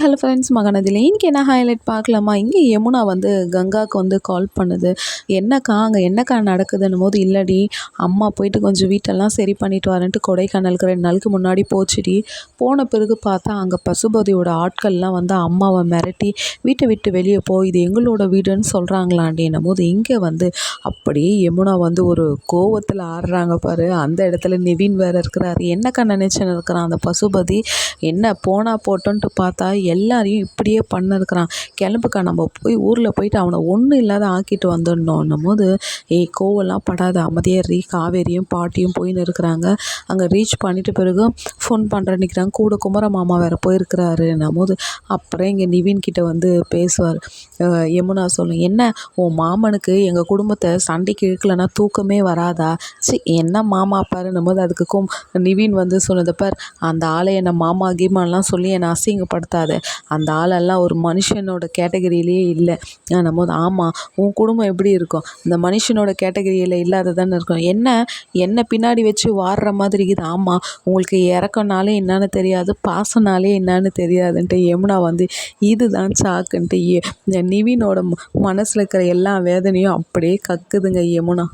Hello friends மகனதில் இன்றைக்கி என்ன highlight பார்க்கலாமா? இங்கே யமுனா வந்து கங்காவுக்கு வந்து கால் பண்ணுது. என்னக்கா அங்கே என்னக்கா நடக்குதுன்னும் போது இல்லடி அம்மா போயிட்டு கொஞ்சம் வீட்டெல்லாம் சரி பண்ணிட்டு வரேன்ட்டு கொடைக்கானலுக்கு ரெண்டு நாளுக்கு முன்னாடி போச்சுடி. போன பிறகு பார்த்தா அங்கே பசுபதியோட ஆட்கள்லாம் வந்து அம்மாவை மிரட்டி வீட்டை விட்டு வெளியே போ இது எங்களோட வீடுன்னு சொல்கிறாங்களாண்டின்னும் போது இங்கே வந்து அப்படியே யமுனா வந்து ஒரு கோவத்தில் ஆடுறாங்க பாரு. அந்த இடத்துல நிவின் வேறு இருக்கிறாரு. என்னக்கா நினச்சின்னு இருக்கிறான் அந்த பசுபதி? என்ன போனால் போட்டோன்ட்டு பார்த்தா எல்லாரையும் இப்படியே பண்ணிருக்கிறான். கிளம்புக்கா நம்ம போய் ஊரில் போயிட்டு அவனை ஒன்றும் இல்லாத ஆக்கிட்டு வந்துடணும். போது ஏய் கோவம்லாம் படாத. அமைதியாக ரீ காவேரியும் பாட்டியும் போயின்னு இருக்கிறாங்க. அங்கே ரீச் பண்ணிட்டு பிறகு ஃபோன் பண்ணுற நிற்கிறாங்க கூட குமர மாமா வேறு போயிருக்கிறாரு. போது அப்புறம் இங்கே நிவின் கிட்ட வந்து பேசுவார். யமுனா சொல்லும் என்ன? உன் மாமனுக்கு எங்கள் குடும்பத்தை சண்டைக்கு இழுக்கலைன்னா தூக்கமே வராதா? சி என்ன மாமா பாருன்னும் போது அதுக்கு கும் நிவின் வந்து சொன்னது பார். அந்த ஆளை என்னை மாமா கீமான்லாம் சொல்லி என்னை அசிங்கப்படுத்தாது. அந்த ஆளெல்லாம் ஒரு மனுஷனோட கேட்டகிரியிலேயே இல்லை. போது ஆமாம் உன் குடும்பம் எப்படி இருக்கும்? இந்த மனுஷனோட கேட்டகரியில் இல்லாததானே இருக்கும். என்ன என்ன பின்னாடி வச்சு வாடுற மாதிரி இருக்குது ஆமாம் உங்களுக்கு இறக்கனாலே என்னன்னு தெரியாது பாசனாலே என்னன்னு தெரியாதுன்ட்டு யமுனா வந்து இதுதான் சாக்குன்ட்டு நிவினோட மனசில் இருக்கிற எல்லா வேதனையும் அப்படியே கக்குதுங்க யமுனா.